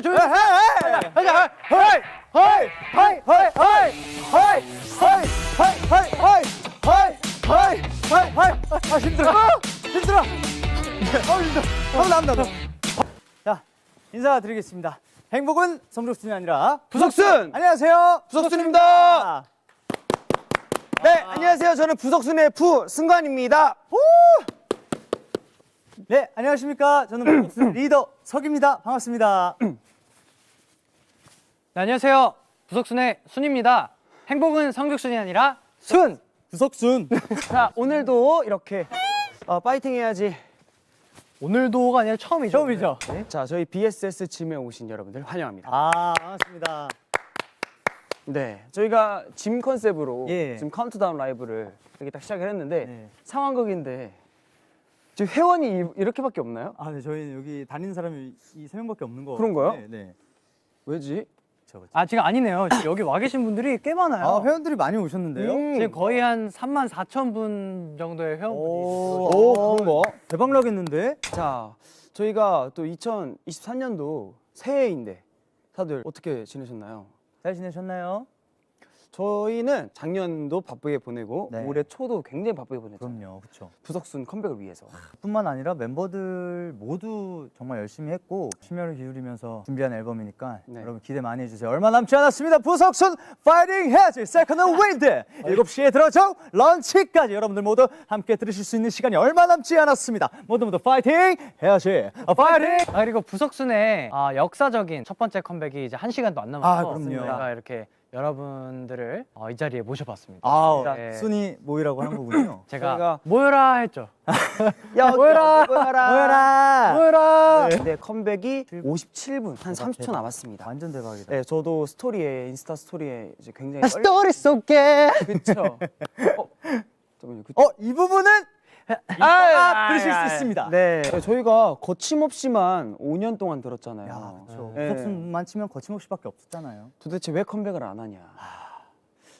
조용히 해. 가자. 헤이. 헤이. 헤이. 헤이. 헤이. 헤이. 헤이. 헤이. 헤이. 헤이. 헤이. 헤이. 헤이. 아 힘들어. 힘들어. 어 힘들어. 어 나온다. 나. 자 인사드리겠습니다. 행복은 성적순이 아니라 부석순! 안녕하세요. 부석순입니다. 네, 안녕하세요. 저는 부석순의 부 승관입니다. 네 안녕하십니까. 저는 복순 리더 석입니다. 반갑습니다. 네, 안녕하세요. 부석순의 순입니다. 행복은 성적순이 아니라 순. 부석순. 자, 오늘도 이렇게 어, 파이팅 해야지. 오늘도가 아니라 처음이죠. 처음이죠. 자, 저희 BSS 짐에 오신 여러분들 환영합니다. 아 반갑습니다. 네, 저희가 짐 컨셉으로 예. 지금 카운트다운 라이브를 이렇게 딱 시작을 했는데 네. 상황극인데 지금 회원이 이- 이렇게밖에 없나요? 아, 네, 저희는 여기 다니는 사람이 이 세 명밖에 없는 거. 그런가요? 네, 네. 왜지? 아 지금 아니네요. 지금 여기 와 계신 분들이 꽤 많아요. 아, 회원들이 많이 오셨는데요. 음. 지금 거의 한 3만 4천 분 정도의 회원분이. 오, 그런 거. 대박 나겠는데? 자, 저희가 또 2023년도 새해인데 다들 어떻게 지내셨나요? 잘 지내셨나요? 저희는 작년도 바쁘게 보내고 네. 올해 초도 굉장히 바쁘게 보냈잖아요. 그럼요, 그렇죠. 부석순 컴백을 위해서. 뿐만 아니라 멤버들 모두 정말 열심히 했고 심혈을 기울이면서 준비한 앨범이니까 네. 여러분 기대 많이 해주세요. 얼마 남지 않았습니다. 부석순 파이팅 해야지 세컨드 윈드 7시에 들어줘 런치까지 여러분들 모두 함께 들으실 수 있는 시간이 얼마 남지 않았습니다. 모두 모두 파이팅 해야지 아, 파이팅! 아 그리고 부석순의 아, 역사적인 첫 번째 컴백이 이제 한 시간도 안 남아서 아, 그럼요. 저희가 이렇게 여러분들을 어, 이 자리에 모셔봤습니다. 아, 네. 순이 모이라고 한 거군요. 제가 저희가- 모여라 했죠. 야, 모여라! 모여라! 모여라! 모여라. 네, 컴백이 57분, 한 30초 대박. 남았습니다. 완전 대박이다. 네, 저도 스토리에 인스타 스토리에 이제 굉장히 아, 스토리 속에 그쵸. 어, 잠깐만요. 그, 어, 이 부분은 이따가 들으실 수 있습니다. 네, 저희가 거침없이만 5년 동안 들었잖아요. 야, 그렇죠. 네. 부석순만 치면 거침없이밖에 없었잖아요. 도대체 왜 컴백을 안 하냐?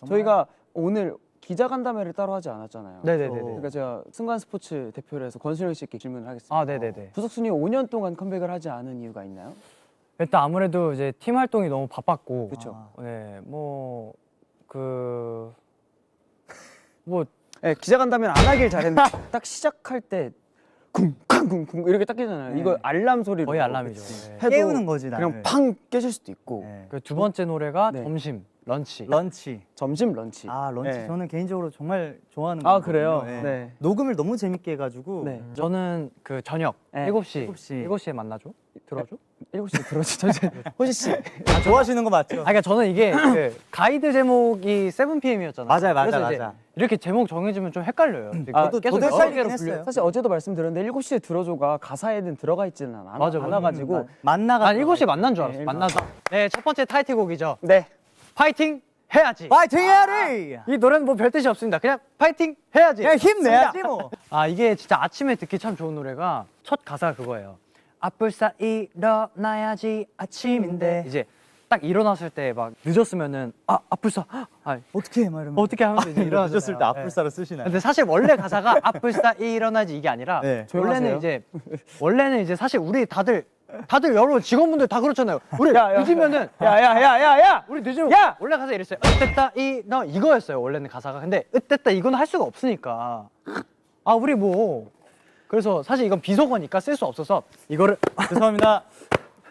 정말 저희가 오늘 기자 간담회를 따로 하지 않았잖아요. 네네네네. 그러니까 제가 승관 스포츠 대표로 해서 권순영 씨께 질문을 하겠습니다. 아 네네네. 부석순이 5년 동안 컴백을 하지 않은 이유가 있나요? 일단 아무래도 이제 팀 활동이 너무 바빴고 그쵸. 아. 네, 뭐 그 뭐 네, 기자 간담회는 안 하길 잘했는데 딱 시작할 때 쿵쿵쿵쿵 이렇게 딱 깨잖아요. 네. 이거 알람 소리로 거의 알람이죠. 네. 해도 깨우는 거지, 그냥 나를. 팡 깨질 수도 있고 네. 그두 번째 노래가 네. 점심 런치. 런치. 점심 런치. 아 런치 네. 저는 개인적으로 정말 좋아하는 아, 곡이거든요. 그래요? 네. 네. 녹음을 너무 재밌게 해가지고 네. 저는 그 저녁 네. 7시 7시. 7시 에 만나죠? 들어줘? 7시에 들어오지. 잠시 호시 씨. 아, 좋아하시는 거 맞죠? 아 그러니까 저는 이게 그 가이드 제목이 7pm이었잖아요. 맞아요, 맞아, 맞아. 이렇게 제목 정해지면 좀 헷갈려요. 아, 저도 저도 헷갈리긴 했어요. 사실 어제도 말씀드렸는데 7시에 들어줘가 가사에는 들어가 있지는 않아. 맞아, 맞아. 않아가지고 만나가 난 7시에 만난 줄 알았어. 네, 만나서. 네, 첫 번째 타이틀곡이죠. 네. 파이팅 해야지. 파이팅 해야지. 이 노래는 뭐 별 뜻이 없습니다. 그냥 파이팅 해야지. 그냥 힘내야지 뭐. 아 이게 진짜 아침에 듣기 참 좋은 노래가 첫 가사가 그거예요. 아뿔싸 일어나야지 아침인데 이제 딱 일어났을 때 막 늦었으면은 아 아뿔싸 아, 어떻게 해 말하면 어떻게 하면 이제 일어나잖아요. 늦었을 때 앞불사를 쓰시나요? 근데 사실 원래 가사가 아뿔싸 일어나지 이게 아니라 네. 원래는 이제 원래는 이제 사실 우리 다들 다들 여러분 직원분들 다 그렇잖아요. 우리 늦으면은 야야야야야. 우리 늦으면 야! 가사 이랬어요. 으땠다 이너 이거였어요. 원래는 가사가. 근데 으땠다 이거는 할 수가 없으니까. 아 우리 뭐 그래서 사실 이건 비속어니까 쓸 수 없어서 이거를 죄송합니다.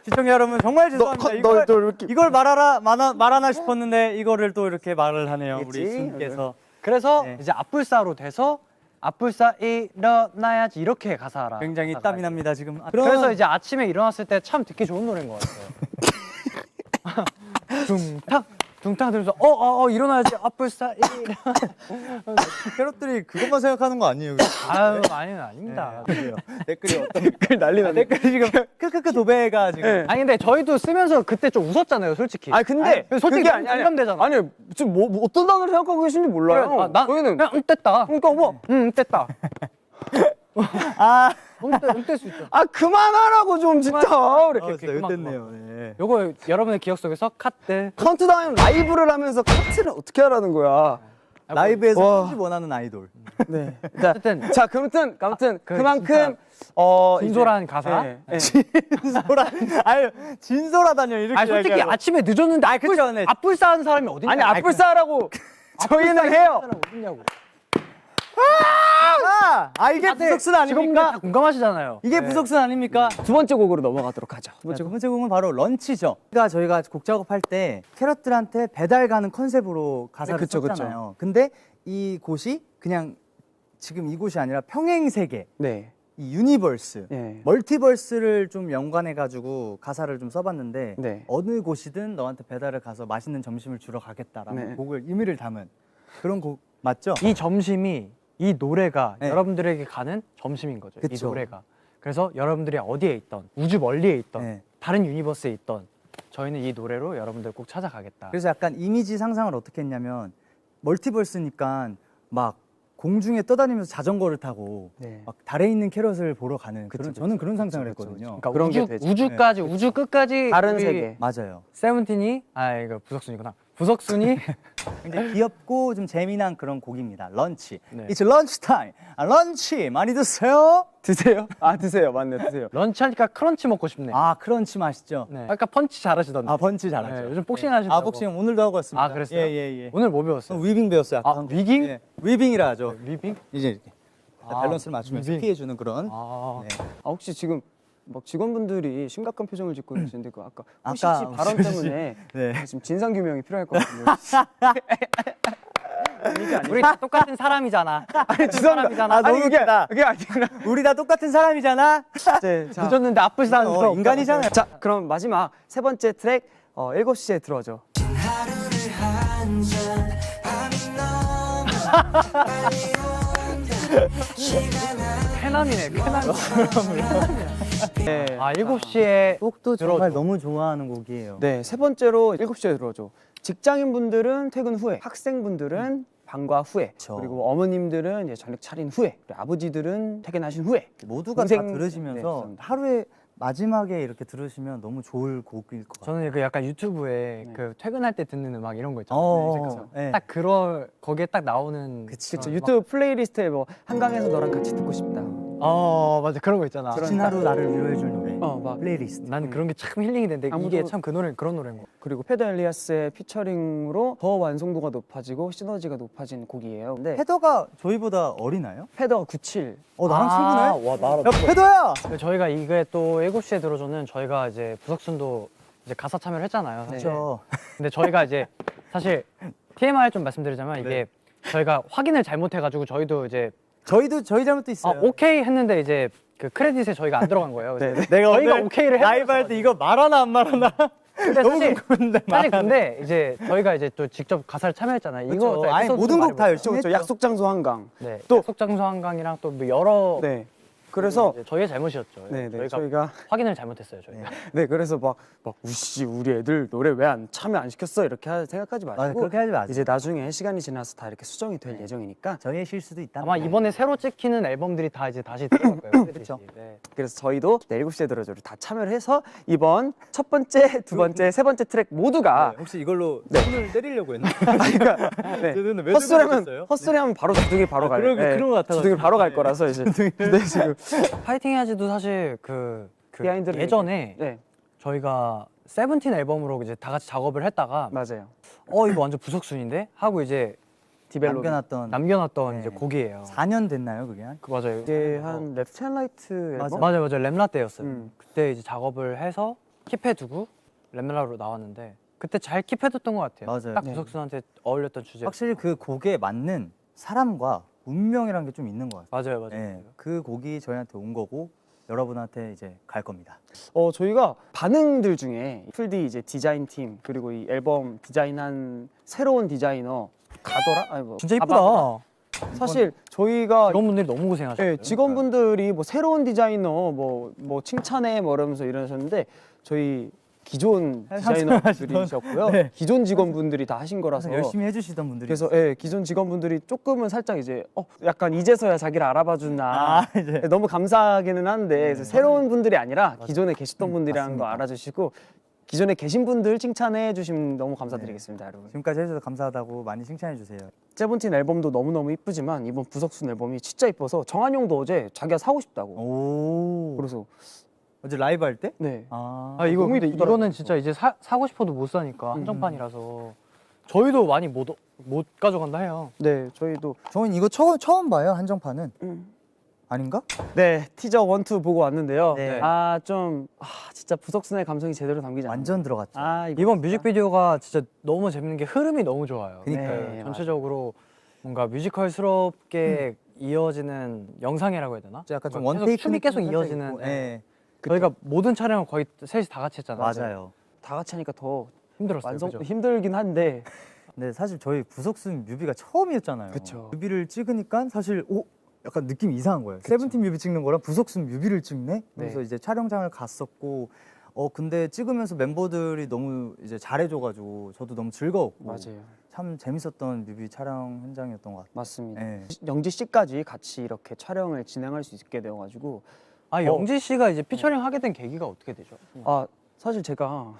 시청자 여러분 정말 죄송합니다. 너, 이걸, 너 이렇게- 이걸 말하라 말하, 말하나 싶었는데 이거를 또 이렇게 말을 하네요. 우리 그치? 순께서. 그래서 네. 이제 앞불사로 돼서 앞불사 일어나야지 이렇게 가사라. 굉장히 가사가 땀이 납니다 지금. 아, 그래서 이제 아침에 일어났을 때 참 듣기 좋은 노래인 것 같아요. 둥탕 둥탕 들면서 어 어 어, 일어나야지 앞불사 일어. 캐럿들이 그것만 생각하는 거 아니에요? 아유 아니는 아닙니다. 그래요. 댓글이 어떤 댓글 난리 아, 났네. 댓글이 지금 크크크 도배가 지금 네. 아니 근데 저희도 쓰면서 그때 좀 웃었잖아요, 솔직히. 아니 근데 아니, 솔직히 그게 너무 공감되잖아. 아니 지금 뭐, 뭐 어떤 단어를 생각하고 계신지 몰라요. 그래, 아, 나 저희는 그냥 음 뗐다. 그러니까 뭐음 뗐다. 아, 음뗄수 있죠. 아 그만하라고 좀 진짜. 우리 어, 진짜 그만, 욕됐네요. 네. 요거 여러분의 기억 속에서 카트. 카운트다운 라이브를 하면서 카트를 어떻게 하라는 거야? 라이브에서 와. 편집 원하는 아이돌. 네. 자, 어쨌든 자 그렇든 아무튼 그 그만큼 어 이제- 진솔한 가사? 네, 네. 진솔한 아유 진솔하다뇨 이렇게. 아니 솔직히 얘기하고. 아침에 늦었는데 아 그쵸 네. 앞불싸는 사람이 어딨냐? 아니 앞불싸라고 저희는 해요. 사람 어딨냐고. 아, 아 이게 부석순 직원분들 다 아닙니까? 공감하시잖아요. 이게 부석순 아닙니까? 두 번째 곡으로 넘어가도록 하죠. 두두 번째 번째 곡은 바로 런치죠. 그러니까 저희가 곡 작업할 때 캐럿들한테 배달 가는 컨셉으로 가사를 네, 그쵸, 그쵸. 썼잖아요. 근데 이 곳이 그냥 지금 이 곳이 아니라 평행 세계, 네. 이 유니버스, 예. 멀티버스를 좀 연관해 가지고 가사를 좀 써봤는데 네. 어느 곳이든 너한테 배달을 가서 맛있는 점심을 주러 가겠다라는 네. 곡을 의미를 담은 그런 곡 맞죠? 이 점심이 이 노래가 네. 여러분들에게 가는 점심인 거죠. 이 그쵸. 노래가. 그래서 여러분들이 어디에 있던 우주 멀리에 있던 네. 다른 유니버스에 있던 저희는 이 노래로 여러분들 꼭 찾아가겠다. 그래서 약간 이미지 상상을 어떻게 했냐면 멀티버스니까 막 공중에 떠다니면서 자전거를 타고 네. 막 달에 있는 캐럿을 보러 가는 그쵸, 그런 그쵸, 저는 그런 상상을 그쵸, 했거든요. 그러니까 그런 게 우주, 되죠. 우주까지 우주 끝까지 다른 우리 세계. 맞아요. 세븐틴이 아 이거 부석순이구나. 부석순이 굉장히 귀엽고 좀 재미난 그런 곡입니다. 런치. 네. It's lunch time. 아, 런치 많이 드세요. 드세요? 아 드세요. 맞네 드세요. 런치하니까 크런치 먹고 싶네. 아 크런치 맛있죠. 네. 아까 펀치 잘하시던데. 아 번치 잘하죠. 네, 요즘 복싱 하신다고. 아 복싱 오늘도 하고 왔습니다. 아, 그랬어요? 예예 예. 오늘 뭐 배웠어요? 위빙 배웠어요. 아까 아, 한국. 위깅? 예, 위빙이라 하죠. 리빙? 이제 이렇게 아, 밸런스를 맞추면서 위빙. 피해주는 그런. 아, 네. 아 혹시 지금 막 직원분들이 심각한 표정을 짓고 계시는데 그 아까 호시 아까 씨 발언 호시 씨. 때문에 네. 지금 진상 규명이 필요할 것 같은데. 우리 다 똑같은 사람이잖아. 아니 죄송합니다. 사람이잖아. 아, 너무 웃기다. 그게 아니라. 우리 다 똑같은 사람이잖아. 네, 자, 늦었는데 사는 어, 인간이잖아요. 자 그럼 마지막 세 번째 트랙 어, 7시에 들어줘. 쾌남이네, 쾌남. 네. 아, 7시에 곡도 들어줘. 정말 너무 좋아하는 곡이에요. 네, 세 번째로 7시에 들어줘. 직장인 분들은 퇴근 후에, 학생분들은 방과 후에, 그쵸. 그리고 어머님들은 이제 저녁 차린 후에, 그리고 아버지들은 퇴근하신 후에. 모두가 다 동생- 네, 들으시면서 감사합니다. 하루에 마지막에 이렇게 들으시면 너무 좋을 곡일 것 같아요. 저는 그 약간 유튜브에 그 퇴근할 때 듣는 음악 이런 거 있잖아요. 어, 네. 딱 그럴 거기에 딱 나오는 그치. 그쵸, 유튜브 플레이리스트에 뭐 한강에서 너랑 같이 듣고 싶다. 어 맞아 그런 거 있잖아. 지친 하루 나를 위로해줄 노래. 어, 막 플레이리스트. 난 그런 게 참 힐링이 되는데 아무도- 이게 참그 노래 그런 노래인 거. 그리고 페더 엘리아스의 피처링으로 더 완성도가 높아지고 시너지가 높아진 곡이에요. 근데 헤더가 저희보다 어리나요? 페더 97. 어 나랑 아, 친구네. 와 나랑. 야 헤더야. 저희가 이게 또 7시에 들어주는 저희가 이제 부석순도 이제 가사 참여를 했잖아요. 사실. 그렇죠. 근데 저희가 이제 사실 TMI 좀 말씀드리자면 이게 저희가 확인을 잘못해가지고 저희도 이제 저희도 저희 잘못도 아, 있어요. 오케이 했는데 이제 그 크레딧에 저희가 안 들어간 거예요. 그래서 내가 저희가 오늘 오케이를 라이브 할때 이거 말하나 안 말하나. 근데 너무 사실 궁금한데 사실. 근데 이제 저희가 이제 또 직접 가사를 참여했잖아요. 이거. 또 아니, 에피소드 모든 좀 곡 다 말해볼까요? 열심히 그렇죠. 했죠. 약속 장소 한강. 네. 또- 또 속장소 한강이랑 또뭐 여러 네. 그래서 이제 저희의 잘못이었죠. 네, 네. 저희가, 저희가 확인을 잘못했어요. 저희가. 네, 그래서 막, 막 우씨 우리 애들 노래 왜 안 참여 안 시켰어 이렇게 하- 생각하지 마시고 맞아, 그렇게 하지 마세요. 이제 나중에 시간이 지나서 다 이렇게 수정이 될 예정이니까 저희의 실수도 있다. 아마 이번에 새로 찍히는 앨범들이 다 이제 다시 들어갈 거예요. 그쵸. 네. 그래서 저희도 네, 7시에 들어줘를 다 참여를 해서 이번 첫 번째, 두 번째, 세 번째 트랙 모두가 혹시 이걸로 네. 손을 때리려고 했나? 네. 저는 왜 헛소리하면 들어오셨어요? 헛소리하면 바로 주둥이 바로 아, 갈 그런- 그런 것 같아가지고. 주둥이 바로 갈 네. 거라서 이제 근데 지금 파이팅 해야지도 사실 그, 그 비하인드를 예전에 네 저희가 세븐틴 앨범으로 이제 다 같이 작업을 했다가 맞아요 어 이거 완전 부석순인데 하고 이제 디벨롭 남겨놨던 남겨놨던 네. 이제 곡이에요. 4년 됐나요 그게? 한? 그 맞아요. 이게 한 랩트 앤 라이트 앨범 맞아요, 맞아요. 랩라 때였어요. 음. 그때 이제 작업을 해서 킵해두고 랩라로 나왔는데 그때 잘 킵해뒀던 것 같아요. 맞아요. 딱 네. 부석순한테 어울렸던 주제. 확실히 그 곡에 맞는 사람과 운명이란 게좀 있는 것 같아요. 맞아요, 맞아요. 네, 그 곡이 저희한테 온 거고 여러분한테 이제 갈 겁니다. 어 저희가 반응들 중에 풀디 이제 디자인 팀 그리고 이 앨범 디자인한 새로운 디자이너 가더라 아니 뭐 진짜 가바더라? 이쁘다. 사실 저희가 직원분들이 너무 고생하셨어요. 예, 직원분들이 뭐 새로운 디자이너 뭐 뭐 칭찬해 뭐 이러면서 이러셨는데 저희 기존 디자이너분들이셨고요. 네. 기존 직원분들이 다 하신 거라서 열심히 해주시던 분들이 그래서 예, 기존 직원분들이 조금은 살짝 이제 어 약간 이제서야 자기를 알아봐 준나 아 이제 예, 너무 감사하기는 한데 그래서 새로운 분들이 아니라 기존에 계셨던 분들이라는 거. 알아주시고 기존에 계신 분들 칭찬해 주시면 너무 감사드리겠습니다, 여러분. 지금까지 해주셔서 감사하다고 많이 칭찬해 주세요. 세븐틴 앨범도 너무너무 이쁘지만 이번 부석순 앨범이 진짜 이뻐서 정한 형도 어제 자기가 사고 싶다고. 오. 그래서 어제 라이브 할 때? 네. 아. 아 이거. 이거는 진짜 이제 사, 사고 싶어도 못 사니까 한정판이라서 저희도 많이 못, 못 가져간다 해요. 네, 저희도 저는 이거 처음 처음 봐요 한정판은. 음. 아닌가? 네 티저 원투 보고 왔는데요. 네. 아 좀 아, 진짜 부석순의 감성이 제대로 담기지 않아요. 완전 들어갔죠. 아 이거 이번 뮤직비디오가 진짜 너무 재밌는 게 흐름이 너무 좋아요. 그니까요. 네, 전체적으로 뭔가 뮤지컬스럽게 이어지는 영상이라고 해야 되나? 약간 좀 계속 원테이크 춤이 계속 살짝 이어지는. 있고, 네. 예. 저희가 모든 촬영을 거의 셋이 다 같이 했잖아요. 맞아요. 다 같이 하니까 더 힘들었어요. 완성 그죠? 힘들긴 한데 근데 사실 저희 부석순 뮤비가 처음이었잖아요. 그쵸. 뮤비를 찍으니까 사실 오 약간 느낌이 이상한 거예요. 세븐틴 뮤비 찍는 거랑 부석순 뮤비를 찍네. 그래서 네. 이제 촬영장을 갔었고 어 근데 찍으면서 멤버들이 너무 이제 잘해줘가지고 저도 너무 즐거웠고 맞아요. 참 재밌었던 뮤비 촬영 현장이었던 것 같아요. 맞습니다. 네. 영지 씨까지 같이 이렇게 촬영을 진행할 수 있게 되어가지고 아 영지 씨가 이제 피처링 하게 된 계기가 어떻게 되죠? 아 사실 제가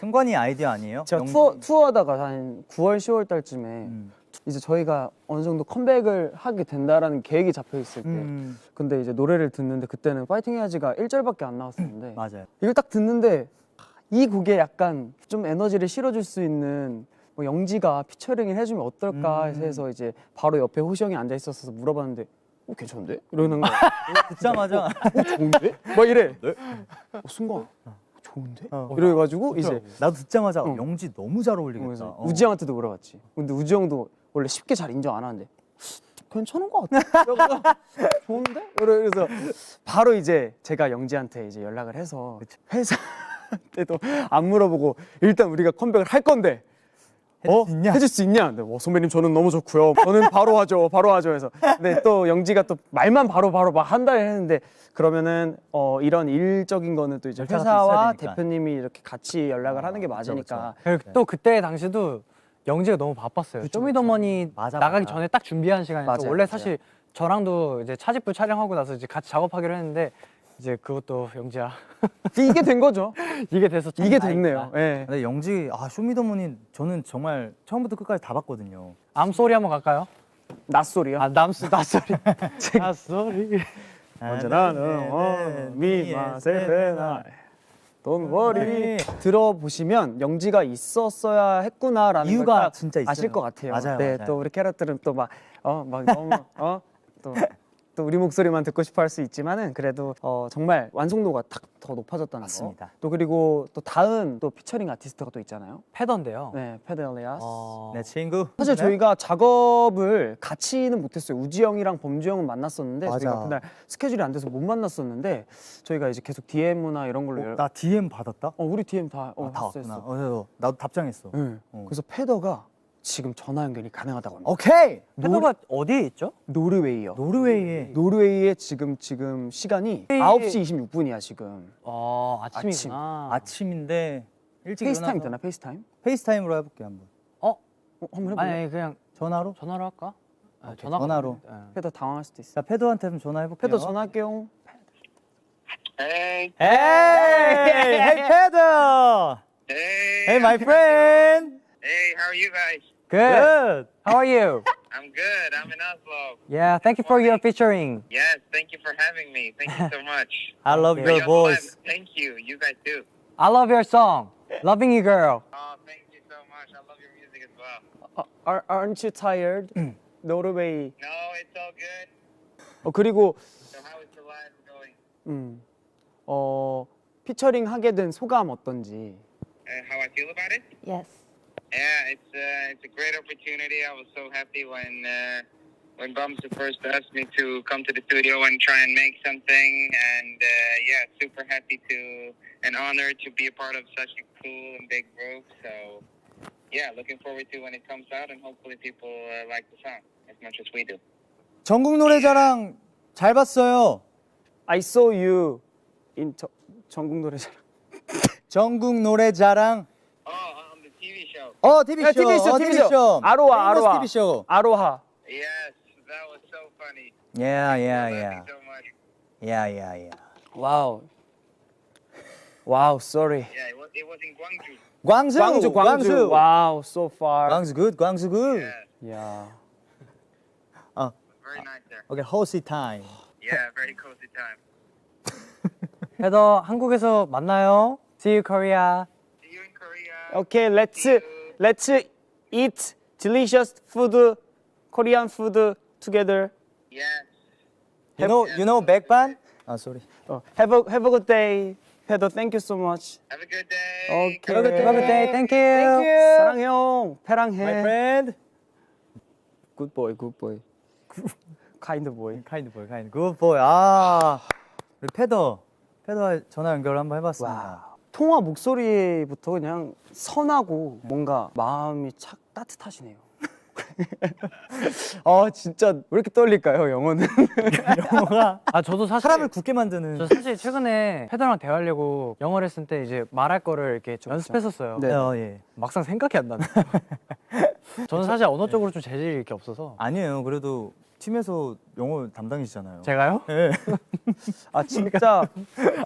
승관이 아이디어 아니에요? 제가 영지- 투어 투어하다가 한 9월 10월 달쯤에 음. 이제 저희가 어느 정도 컴백을 하게 된다라는 계획이 잡혀 있을 때 음, 근데 이제 노래를 듣는데 그때는 파이팅 해야지가 1절밖에 안 나왔었는데 맞아요. 이걸 딱 듣는데 이 곡에 약간 좀 에너지를 실어줄 수 있는 뭐 영지가 피처링을 해주면 어떨까 음. 해서 이제 바로 옆에 호시 형이 앉아 있었어서 물어봤는데 어 괜찮은데? 이러는 거야. 듣자마자 어 좋은데? 막 이래. 어, 순간 좋은데? 어. 이래가지고 이제 나도 듣자마자 어. 영지 너무 잘 어울리겠다. 그래서 어. 우지 형한테도 물어봤지. 근데 우지 형도 원래 쉽게 잘 인정 안 하는데 괜찮은 것 같아. 그래서 좋은데? 그래서 바로 이제 제가 영지한테 이제 연락을 해서 회사 때도 안 물어보고 일단 우리가 컴백을 할 건데 해줄 수 있냐? 해줄 수 있냐? 네, 어, 선배님 저는 너무 좋고요. 저는 바로 하죠, 바로 하죠. 해서 근데 또 영지가 또 말만 바로 바로 막한달 했는데 그러면은 어, 이런 일적인 거는 또 이제 절차가 또 있어야 회사와 되니까. 대표님이 이렇게 같이 연락을 하는 게 맞으니까 그리고 또 그때 당시도 영지가 너무 바빴어요. 쇼미더머니 맞아, 나가기 맞아. 전에 딱 준비한 시간이었어. 맞아요, 원래 맞아요. 사실 저랑도 이제 차집부 촬영하고 나서 이제 같이 작업하기로 했는데 이제 그것도 영지야 이게 된 거죠. 이게 돼서 참 이게 다행이다. 됐네요. 예. 근데 영지 아 쇼미더머니 저는 정말 처음부터 끝까지 다 봤거든요. 암소리 한번 갈까요? 낯소리요. 아 남수 낯소리 낯소리 언제나는 네, 어, 미마세레나 Don't worry 들어보시면 영지가 있었어야 했구나라는 이유가 걸딱 진짜 있어요. 아실 것 같아요. 맞아요, 네, 맞아요. 또 우리 캐럿들은 또 막 어 막 너무 어또 또 우리 목소리만 듣고 싶어 할 수 있지만은 그래도 어 정말 완성도가 딱더 높아졌다는 맞습니다. 거. 또 그리고 또 다음 또 피처링 아티스트가 또 있잖아요. 패던데요. 네, 페드 엘리아스. 어, 내 친구. 사실 네? 저희가 작업을 같이는 못했어요. 우지 형이랑 범주 형은 만났었는데 맞아. 저희가 그날 스케줄이 안 돼서 못 만났었는데 저희가 이제 계속 DM이나 이런 걸로 어, 연- 나 DM 받았다. 어, 우리 DM 다 어, 아, 다 했어, 왔구나. 했어. 어, 어, 나도 답장했어. 네. 어. 그래서 패더가 지금 전화 연결이 가능하다고 합니다. 오케이. 패더가 어디에 있죠? 노르웨이요. 노르웨이에 노르웨이의 지금 지금 시간이 네. 9시 26분이야 지금. 어 아침이구나. 아침인데 일찍 페이스타임 일어나서 되나 페이스타임? 페이스타임으로 해볼게 한번. 어? 어, 한번 해볼래? 아니, 그냥 전화로? 전화로 할까? 아, 전화가 전화로. 없는데. 예. 패더 당황할 수도 있어. 자 패드한테 좀 전화해볼게요. 패더 전화할게요. Hey, Hey, hey 패드. hey, Hey my friend. Hey, how are you guys? Good. Good. How are you? I'm good. I'm in Oslo. Yeah, thank you for your featuring. Yes, thank you for having me. Thank you so much. I love your You're one. voice. Thank you. You guys do. I love your song. Loving you, girl. Oh, thank you so much. I love your music as well. 어, are, aren't you tired? 노르웨이. No, it's all good. 어 그리고 So how is the live going? 음, 어 피처링 하게 된 소감 어떤지. Uh, how I feel about it? Yes. Yeah, it's uh, it's a great opportunity. I was so happy when uh, when Bums first asked me to come to the studio and try and make something, and uh, yeah, super happy to and honored to be a part of such a cool and big group. So yeah, looking forward to when it comes out, and hopefully people uh, like the song as much as we do. 전국 노래자랑 잘 봤어요. I saw you in 저, 전국 노래자랑. 전국 노래자랑. 어 TV 쇼. 야, TV 쇼, 어, TV 쇼. 아로하, 아로하. TV 쇼. 아로하. Yes, that was so funny. Yeah, yeah, yeah. you so much. Yeah, yeah, yeah. 와우. 와우, sorry. Yeah, it was, it was in Gwangju. 광주, 광주, 광주. 와우, so far. 광주 good, 광주 good. Yeah, 야. very nice there. Okay, horsey time. Yeah, very cozy time. 헤더 한국에서 만나요. See you Korea. See you in Korea. Okay, let's let's eat delicious food, Korean food together. Yes. You know, you know 백반? 아, sorry. 어, have a have a good day. 페더, thank you so much. Have a good day. Okay. Have a good, have a good day. Thank you. 사랑 형, 패랑해. My friend. Good boy, good boy. kind boy. 카인드 보이, 카인드. 굿 보이. 아, 우리 패더. 패더 전화 연결 한번 해봤습니다. 와. 통화 목소리부터 그냥 선하고 뭔가 마음이 착 따뜻하시네요. 아 진짜 왜 이렇게 떨릴까요 영어는? 영어가 아 저도 사실 사람을 굳게 만드는. 저 사실 최근에 헤더랑 대화하려고 영어 레슨 때 이제 말할 거를 이렇게 좀 연습했었어요. 네. 어, 예. 막상 생각이 안 나네요. 저는 사실 언어 쪽으로 좀 재질이 이렇게 없어서. 아니에요. 그래도 팀에서 영어 담당이시잖아요. 제가요? 예. 아 진짜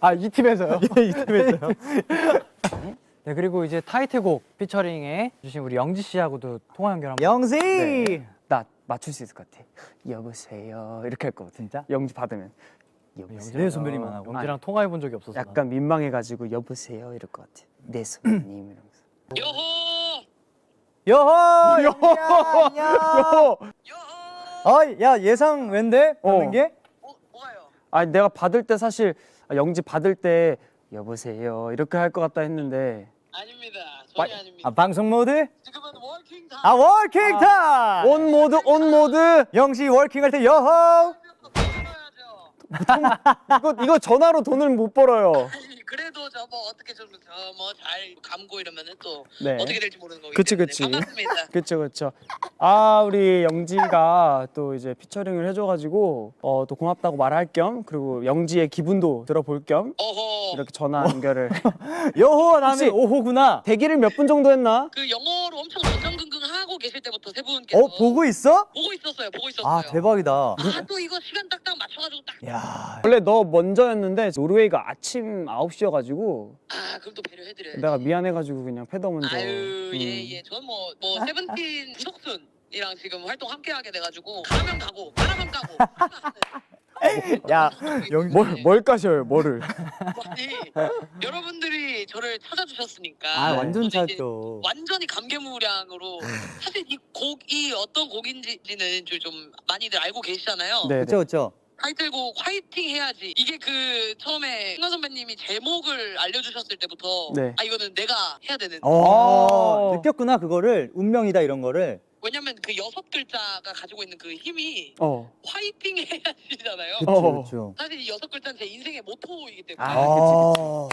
아 이 팀에서요? 이 팀에서요. 네 그리고 이제 타이틀곡 피처링해 주신 우리 영지 씨하고도 통화 연결 한번. 영지. 네. 나 맞출 수 있을 것 같아. 여보세요 이렇게 할 것 같아. 진짜? 영지 받으면 여보세요. 네 선배님만 하고. 영지랑 통화해 본 적이 없어서. 약간 민망해가지고 여보세요 이럴 것 같아. 네 손님 이러면서. 여호. 안녕. 요. 요호! 어, 야 예상 왠데? 받는 어. 게? 뭐, 뭐가요? 아니 내가 받을 때 사실 아, 영지 받을 때 여보세요 이렇게 할 것 같다 했는데 아닙니다. 전혀 와- 아닙니다. 아 방송 모드? 지금은 워킹 타임. 아 워킹 타임. 온 모드 온 모드 영지 워킹 할 때 여호. 이거 이거 전화로 돈을 못 벌어요. 그래도 저 뭐 어떻게 좀 뭐 잘 감고 이러면은 또 네. 어떻게 될지 모르는 거기 그치, 때문에 그치. 반갑습니다. 그쵸 그쵸. 아 우리 영지가 또 이제 피처링을 해줘가지고 어, 또 고맙다고 말할 겸 그리고 영지의 기분도 들어볼 겸 어허. 이렇게 전화 연결을 여호 다음에 혹시- 오호구나. 대기를 몇 분 정도 했나? 그 영어로 엄청 전전긍긍 하고 계실 때부터 세 분께서 어 보고 있어? 보고 있었어요. 보고 있었어요. 아 대박이다. 아, 또 이거 시간 딱딱 맞춰가지고 딱. 야. 원래 너 먼저였는데 노르웨이가 아침 9시여가지고 아 그럼 또 배려해드려요. 내가 미안해가지고 그냥 패더 먼저 아유 음. 예예. 저는 뭐 뭐 세븐틴 이석순 이랑 지금 활동 함께 하게 돼가지고 가면 가고 가라면 가고. 야 영지. 뭘, 뭘 까셔요 뭐를 아니 여러분들이 저를 찾아주셨으니까. 아 완전 저는 이제 찼죠. 완전히 감개무량으로 사실 이 곡이 어떤 곡인지는 좀- 좀 많이들 알고 계시잖아요. 네, 그렇죠 그렇죠. 타이틀곡 화이팅 해야지 이게 그 처음에 승관 선배님이 제목을 알려주셨을 때부터 네. 아 이거는 내가 해야 되는 어 아. 느꼈구나 그거를 운명이다 이런 거를. 왜냐면 그 여섯 글자가 가지고 있는 그 힘이 어. 화이팅 해야지잖아요 그렇죠 어. 그렇죠. 사실 이 여섯 글자는 제 인생의 모토이기 때문에 아, 아.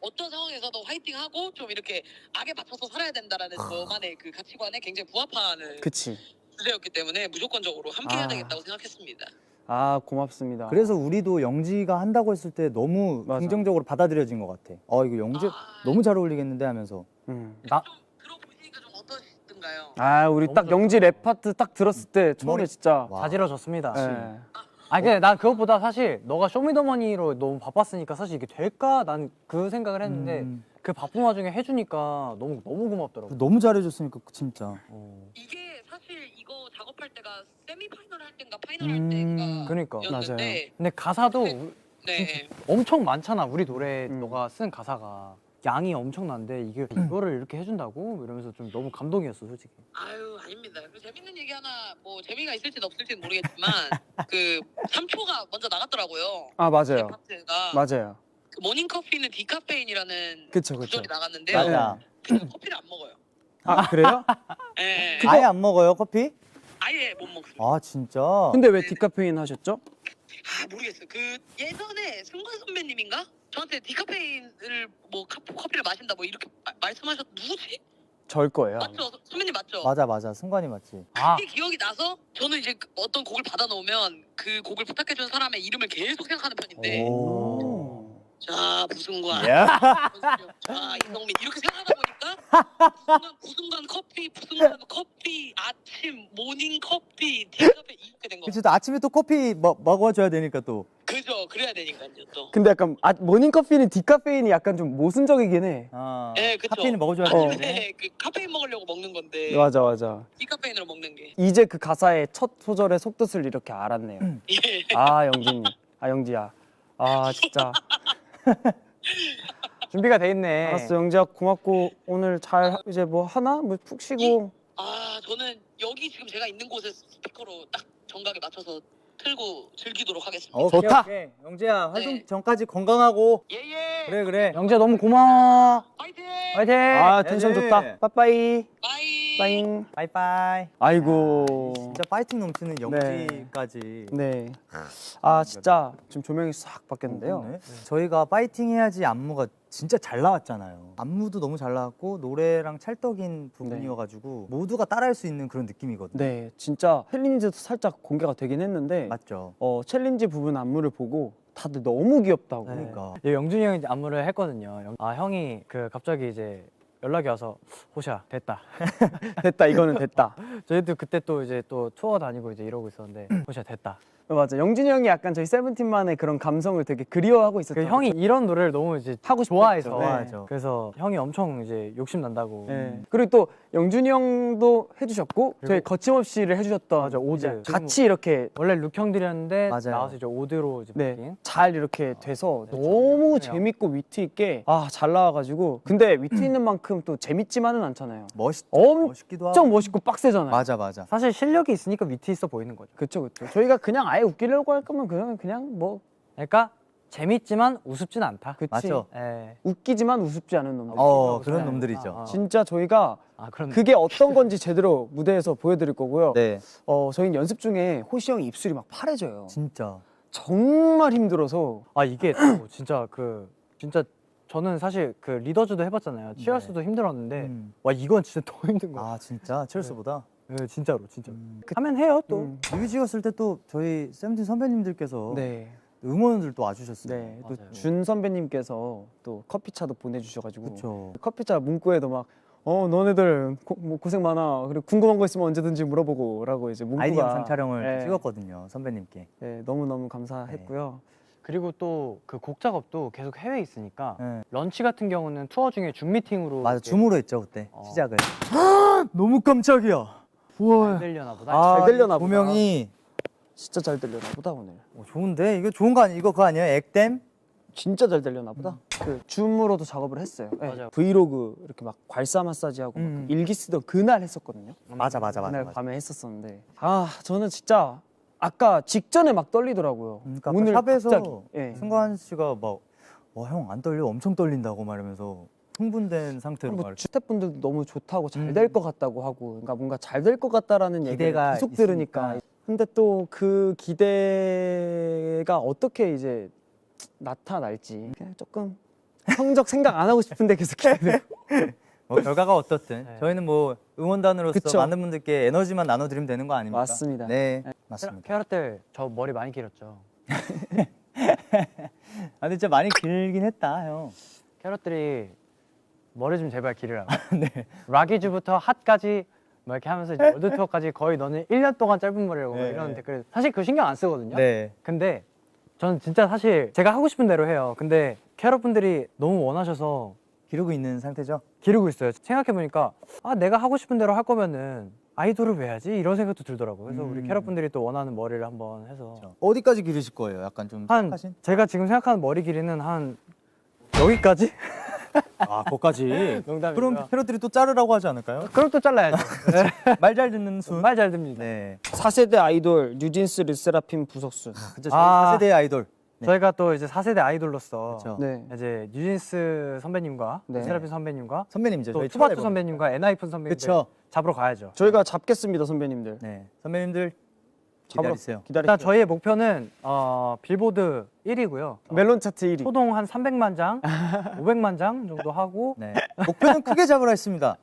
어떤 상황에서도 화이팅하고 좀 이렇게 악에 맞춰서 살아야 된다라는 저만의 그 가치관에 굉장히 부합하는 그치 주제였기 때문에 무조건적으로 함께 해야 아. 되겠다고 생각했습니다 아 고맙습니다 그래서 우리도 영지가 한다고 했을 때 너무 맞아. 긍정적으로 받아들여진 것 같아. 어 이거 영지 아. 너무 잘 어울리겠는데 하면서. 음. 나 좀 들어보시니까 좀 어떠시던가요? 아 우리 딱 영지 랩 파트 딱 들었을 때 처음에 머리- 진짜 와. 자지러졌습니다. 예. 아니 근데 난 그것보다 사실 너가 쇼미더머니로 너무 바빴으니까 사실 이게 될까 난 그 생각을 했는데 음. 그 바쁜 와중에 해주니까 너무 너무 고맙더라고. 너무 잘해줬으니까 진짜. 어. 이게 작업할 때가 세미 파이널 할 때인가 파이널 음, 할 때인가 그러니까. 였는데 근데 가사도 우- 네. 엄청 많잖아 우리 노래 음. 너가 쓴 가사가 양이 엄청난데 이게 이거를 이렇게 해준다고 이러면서 좀 너무 감동이었어 솔직히. 아유 아닙니다. 그 재밌는 얘기 하나 뭐 재미가 있을지는 없을지는 모르겠지만 그 3초가 먼저 나갔더라고요. 아제 맞아요 파트가 맞아요 그 모닝 커피는 디카페인이라는 그쵸 그쵸 구절이 나갔는데 맞아. 커피를 안 먹어요. 아 그래요? 예, 그거- 아예 안 먹어요 커피? 아예 못 먹습니다. 아 진짜. 근데 왜 디카페인 하셨죠? 아 모르겠어요. 그 예전에 승관 선배님인가 저한테 디카페인을 뭐 카- 커피를 마신다 뭐 이렇게 마- 말씀하셨 누구지? 절 거예요. 맞죠? 선배님 맞죠? 맞아 맞아 승관이 맞지. 아 그게 기억이 나서 저는 이제 그 어떤 곡을 받아 놓으면 그 곡을 부탁해 준 사람의 이름을 계속 생각하는 편인데 오. 자 부승관 야. 자 이성민 이렇게 생각하다 보니까 부승관, 부승관 커피 부승관 커피 아침 모닝 커피 디카페 이렇게 된 거. 그치 또 아침에 또 커피 먹, 먹어줘야 되니까 또. 그죠 그래야 되니까요 또 근데 약간 아, 모닝 커피는 디카페인이 약간 좀 모순적이긴 해. 아, 네, 그쵸. 카페인 먹어줘야 어. 되는데. 네, 그 카페인 먹으려고 먹는 건데 맞아 맞아. 디카페인으로 먹는 게. 이제 그 가사의 첫 소절의 속뜻을 이렇게 알았네요. 예. 아 영진이, 아 영지야, 아 진짜. 준비가 돼 있네. 알았어 영지야 고맙고 오늘 잘 하- 이제 뭐 하나 뭐 푹 쉬고. 아, 저는 여기 지금 제가 있는 곳에 스피커로 딱 정각에 맞춰서 틀고 즐기도록 하겠습니다. 오케이, 좋다. 오케이. 영재야 활동 네. 전까지 건강하고. 예, 예. 그래 그래. 영재 너무 고마워. 파이팅! 화이팅. 아 텐션 네. 좋다. 빠빠이. 빠이. 빠잉. 바이바이. 아이고. 진짜 파이팅 넘치는 영지까지. 네. 아 진짜 지금 조명이 싹 바뀌었는데요. 네. 저희가 파이팅 해야지 안무가 진짜 잘 나왔잖아요. 안무도 너무 잘 나왔고 노래랑 찰떡인 부분이어가지고 모두가 따라할 수 있는 그런 느낌이거든요. 네, 진짜 챌린지도 살짝 공개가 되긴 했는데 맞죠. 어 챌린지 부분 안무를 보고 다들 너무 귀엽다고. 그러니까. 예, 영준이 형이 이제 안무를 했거든요. 영- 아 형이 그 갑자기 이제 연락이 와서 호시야 됐다. 됐다 이거는 됐다. 저희도 그때 또 이제 또 투어 다니고 이제 이러고 있었는데 호시야 됐다. 어, 맞아. 영준이 형이 약간 저희 세븐틴만의 그런 감성을 되게 그리워하고 있었죠. 그 형이 이런 노래를 너무 이제 하고 좋아해서. 네. 좋아하죠. 그래서 형이 엄청 이제 욕심 난다고. 네. 그리고 또 영준이 형도 해주셨고 저희 거침없이를 해주셨던 맞아, 오드. 이제 같이 이렇게 원래 룩 형들이었는데 맞아요. 나와서 이제 오드로 이제 네, 바뀐. 잘 이렇게 돼서 그렇죠. 너무. 재밌고 위트 있게 아 잘 나와가지고 근데 위트 있는 만큼 또 재밌지만은 않잖아요. 멋있. 엄청 멋있기도 하고. 멋있고 빡세잖아요. 맞아 맞아. 사실 실력이 있으니까 위트 있어 보이는 거죠. 그쵸 그쵸. 저희가 그냥 아예 웃기려고 할 거면 그냥 그냥 뭐 그러니까 재밌지만 우습진 않다. 그치. 맞죠. 예. 웃기지만 우습지 않은 놈들. 어 네. 그런 놈들이죠. 아, 아. 진짜 저희가 아 그런. 그게 어떤 건지 제대로 무대에서 보여드릴 거고요. 네. 어 저희는 연습 중에 호시 형이 입술이 막 파래져요. 진짜. 정말 힘들어서 아 이게 또 진짜 그 진짜 저는 사실 그 리더즈도 해봤잖아요. 치얼스도 힘들었는데 음. 와 이건 진짜 더 힘든 거야. 아 진짜 체르스보다. 네, 진짜로 진짜. 음. 하면 해요 또. 음, 뮤비 찍었을 때 또 저희 세븐틴 선배님들께서 네. 응원을 또 와주셨어요. 네. 맞아요. 또 준 선배님께서 또 커피차도 보내주셔가지고 그렇죠. 커피차 문구에도 막 어 너네들 고, 뭐 고생 많아 그리고 궁금한 거 있으면 언제든지 물어보고라고 이제 문구가 아이디 영상 촬영을 네. 찍었거든요 선배님께. 네, 너무 너무 감사했고요. 그리고 또 그 곡 작업도 계속 해외에 있으니까 네. 런치 같은 경우는 투어 중에 줌 미팅으로 맞아 이렇게 줌으로 했죠 그때 어. 시작을. 너무 깜짝이야. 잘 들려나 보다. 아, 잘 들려나 보다. 조명이 진짜 잘 들려나 보다 오늘. 어, 좋은데 이거 좋은 거 아니 이거 그거 아니에요? 액땜? 진짜 잘 들려나 보다. 그 줌으로도 작업을 했어요. 네. 맞아요. 브이로그 이렇게 막 괄사 마사지하고 막 음. 일기 쓰던 그날 했었거든요. 맞아 맞아 맞아. 그날 맞아. 밤에 했었었는데 아 저는 진짜 아까 직전에 막 떨리더라고요. 그러니까 오늘 샵에서 갑자기. 예. 승관 씨가 막 와 형 안 떨려 엄청 떨린다고 말하면서 흥분된 상태로 뭐 말. 주택분들도 너무 좋다고 잘 음. 될것 같다고 하고 그러니까 뭔가 잘 될 것 같다라는 얘기를 기대가 계속 있으니까. 들으니까 근데 또 그 기대가 어떻게 이제 나타날지 그냥 조금 성적 생각 안 하고 싶은데 계속 기대되고 뭐 결과가 어떻든 네. 저희는 뭐 응원단으로서 그쵸. 많은 분들께 에너지만 나눠드리면 되는 거 아닙니까? 맞습니다. 네 맞습니다. 캐럿들 저 머리 많이 길었죠. 아 근데 진짜 많이 길긴 했다 형. 캐럿들이 머리 좀 제발 기르라고. 네. 락이즈부터 핫까지 뭐 이렇게 하면서 이제 월드 투어까지 거의 너는 1년 동안 짧은 머리라고 막 네. 이런 댓글 사실 그 신경 안 쓰거든요. 네. 근데 저는 진짜 사실 제가 하고 싶은 대로 해요. 근데 캐럿 분들이 너무 원하셔서 기르고 있는 상태죠. 기르고 있어요. 생각해 보니까 아 내가 하고 싶은 대로 할 거면은 아이돌을 왜 하지 이런 생각도 들더라고요. 그래서 우리 음. 캐럿 분들이 또 원하는 머리를 한번 해서 어디까지 기르실 거예요? 약간 좀 한 하신? 제가 지금 생각하는 머리 길이는 한 여기까지 아 거기까지. 농담이고요. 그럼 캐럿들이 또 자르라고 하지 않을까요? 그럼 또 잘라야죠. 말 잘 듣는 순. 말 잘 듭니다. 네. 4세대 아이돌 뉴진스 르세라핌 부석순 그죠. 아. 저희 4세대 아이돌. 네. 저희가 또 이제 4세대 아이돌로서 그렇죠. 네. 이제 뉴진스 선배님과 네. 세라핀 선배님과 선배님이죠. 또 저희 투바투. 선배님과 엔하이픈 선배님들 그쵸. 잡으러 가야죠. 저희가 잡겠습니다 선배님들 네. 선배님들 기다리세요. 기다려 일단 저희의 목표는 어, 빌보드 1위고요. 멜론 차트 1위 소동 한 300만 장, 500만 장 정도 하고 네. 목표는 크게 잡으라 했습니다.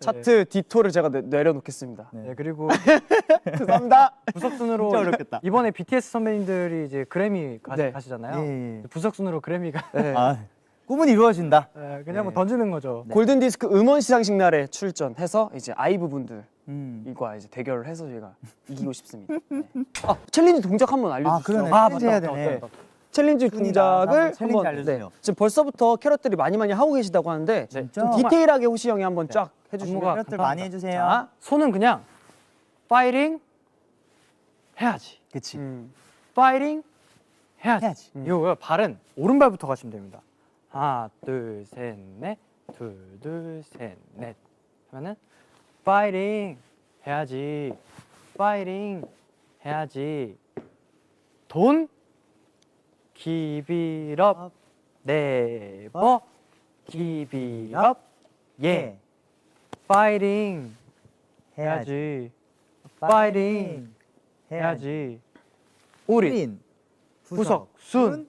차트 디토를 제가 내, 내려놓겠습니다 네. 네, 그리고 감사합니다 부석순으로 진짜 어렵겠다. 이번에 BTS 선배님들이 이제 그래미 가, 네. 가시잖아요. 예, 예. 부석순으로 그래미가 네. 아, 꿈은 이루어진다. 네, 그냥 뭐 네. 던지는 거죠. 골든 디스크 음원 시상식 날에 출전해서 이제 아이브 분들 음. 이과 이제 대결을 해서 제가 이기고 싶습니다. 네. 아 챌린지 동작 한번 알려주시죠. 아, 그러네. 아, 챌린지 해야 맞다, 되네. 맞다, 맞다. 챌린지 순이다. 동작을 한번 챌린지 한번 알려주세요. 네. 지금 벌써부터 캐럿들이 많이 많이 하고 계시다고 하는데 좀 진짜? 디테일하게 호시 형이 한번 쫙 해주시면 안무가 캐럿들. 많이 해주세요. 자, 손은 그냥 파이팅 해야지. 그치. 음. 파이팅 해야지. 해야지. 이거 발은 오른발부터 가시면 됩니다. 하나, 둘, 셋, 넷. 둘, 둘, 셋, 넷. 하면은 파이팅 해야지. 파이팅 해야지. 돈 up. 네버 it up. 예. 파이팅 해야지. 파이팅 해야지. 우린 구석 순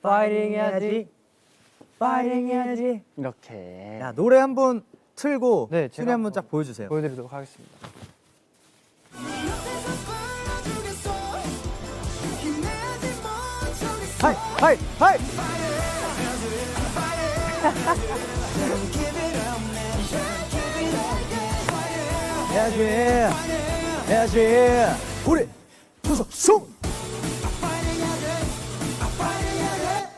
파이팅 해야지. 파이팅 해야지. 이렇게 야 노래 한 번 틀고 네, 제가 한번 쫙 보여주세요. 보여드리도록 하겠습니다. 하이 하이 하이. 해야지 해야지 우리 구석 숭.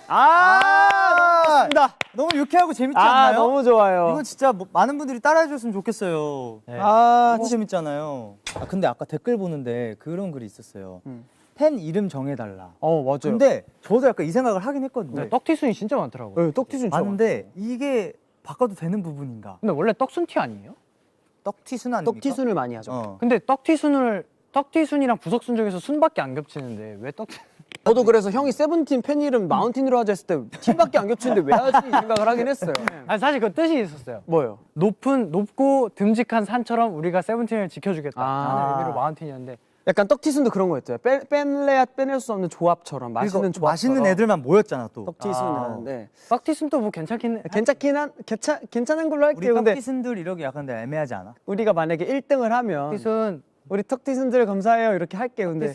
아 맞습니다. 너무 유쾌하고 재밌지 아 않나요? 너무 좋아요. 이건 진짜 뭐 많은 분들이 따라해 줬으면 좋겠어요. 네. 아, 너무 재밌잖아요. 아, 근데 아까 댓글 보는데 그런 글이 있었어요. 음. 팬 이름 정해달라. 어 맞아요. 근데 저도 약간 이 생각을 하긴 했거든요. 네, 떡티순이 진짜 많더라고요. 네, 떡티순 봤는데 이게 바꿔도 되는 부분인가? 근데 원래 떡순티 아니에요? 떡티순 아닙니까? 떡티순을 많이 하죠. 어. 근데 떡티순을 떡티순이랑 부석순 중에서 순밖에 안 겹치는데 왜 떡? 저도 그래서 형이 세븐틴 팬 이름 마운틴으로 하자 했을 때 팀밖에 안 겹치는데 왜 하지 이 생각을 하긴 했어요. 아니 사실 그 뜻이 있었어요. 뭐요? 높은 높고 듬직한 산처럼 우리가 세븐틴을 지켜주겠다. 아. 라는 의미로 마운틴이었는데 약간 떡티순도 그런 거였죠. 빼, 뺄래야 빼낼 수 없는 조합처럼 맛있는 조합. 맛있는 애들만 모였잖아 또. 떡티순이라는데 떡티순도 뭐 괜찮긴 괜찮긴 한 괜찮 괜찮은 걸로 우리 할게요. 근데 떡티순들 이러기 약간 근데 애매하지 않아? 우리가 만약에 1등을 하면 떡티순 우리 떡티순들 감사해요 이렇게 할게요. 근데 아,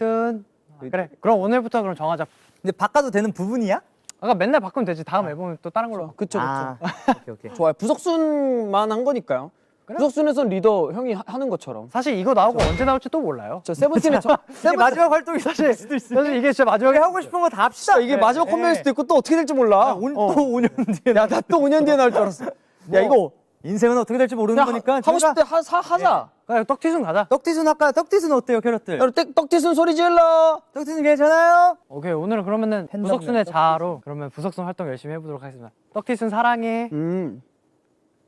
그래 그럼 오늘부터 그럼 정하자. 근데 바꿔도 되는 부분이야? 아까 맨날 바꾸면 되지. 다음 앨범에 또 다른 걸로. 그쵸 그쵸. 아, 오케이 오케이. 좋아요. 부석순만 한 거니까요. 부석순에선 리더 형이 하- 하는 것처럼. 사실 이거 나오고 언제 나올지 또 몰라요. 저 세븐틴의 저, 세븐틴 마지막 활동이 사실. 사실 이게 진짜 마지막에 하고 싶은 거 다 합시다. 이게 마지막 컴백일 수도 있고 또 어떻게 될지 몰라. 오, 어. 또 5년 뒤에 야, 나또 5년 뒤에 나올 줄 알았어. 야, 이거 인생은 어떻게 될지 모르는 그냥 거니까 하, 하고 싶을 때 하, 사, 하자. 그냥 떡티순 가자. 떡티순 아까 떡티순 어때요 캐럿들? 야, 떡, 떡티순 소리 질러. 떡티순 괜찮아요? 오케이 오늘은 그러면은 부석순의 자아로 그러면 부석순 활동 열심히 해보도록 하겠습니다. 떡티순 사랑해. 음.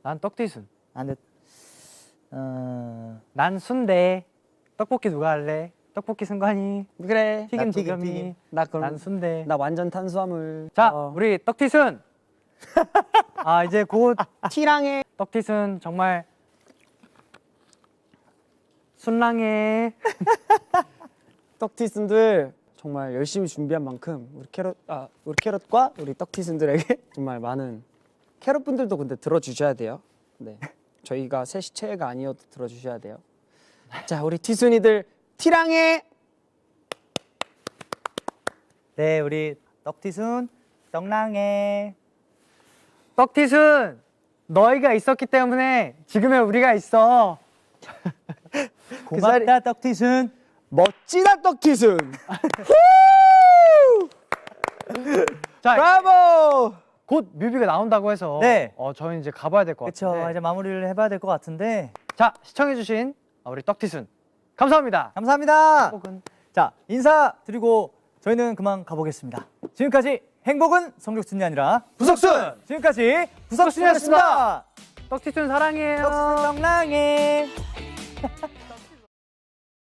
난 떡티순. 안 돼. 어... 난 순대. 떡볶이 누가 할래? 떡볶이 승관이. 그래. 튀김 나 튀김, 도겸이. 튀김. 나 그럼 난 순대. 나 완전 탄수화물. 자 어. 우리 떡티순. 아 이제 곧 티랑해. 떡티순 정말 순랑해. 떡티순들 정말 열심히 준비한 만큼 우리 캐럿 아 우리 캐럿과 우리 떡티순들에게 정말 많은 캐럿 분들도 근데 들어주셔야 돼요. 네. 저희가 셋이 최애가 아니어도 들어주셔야 돼요. 자 우리 티순이들 티랑해. 네 우리 떡티순 떡랑해. 떡티순 너희가 있었기 때문에 지금의 우리가 있어. 고맙다 떡티순. 멋지다 떡티순. 자 브라보. 곧 뮤비가 나온다고 해서 네. 어 저희 이제 가봐야 될것 그렇죠. 같은데. 이제 마무리를 해봐야 될 것 같은데 자 시청해주신 우리 떡티순 감사합니다. 감사합니다. 혹은 자 인사드리고 저희는 그만 가보겠습니다. 지금까지 행복은 성적순이 아니라 부석순. 지금까지 부석순이었습니다. 떡티순 사랑해요. 떡순 떡랑해.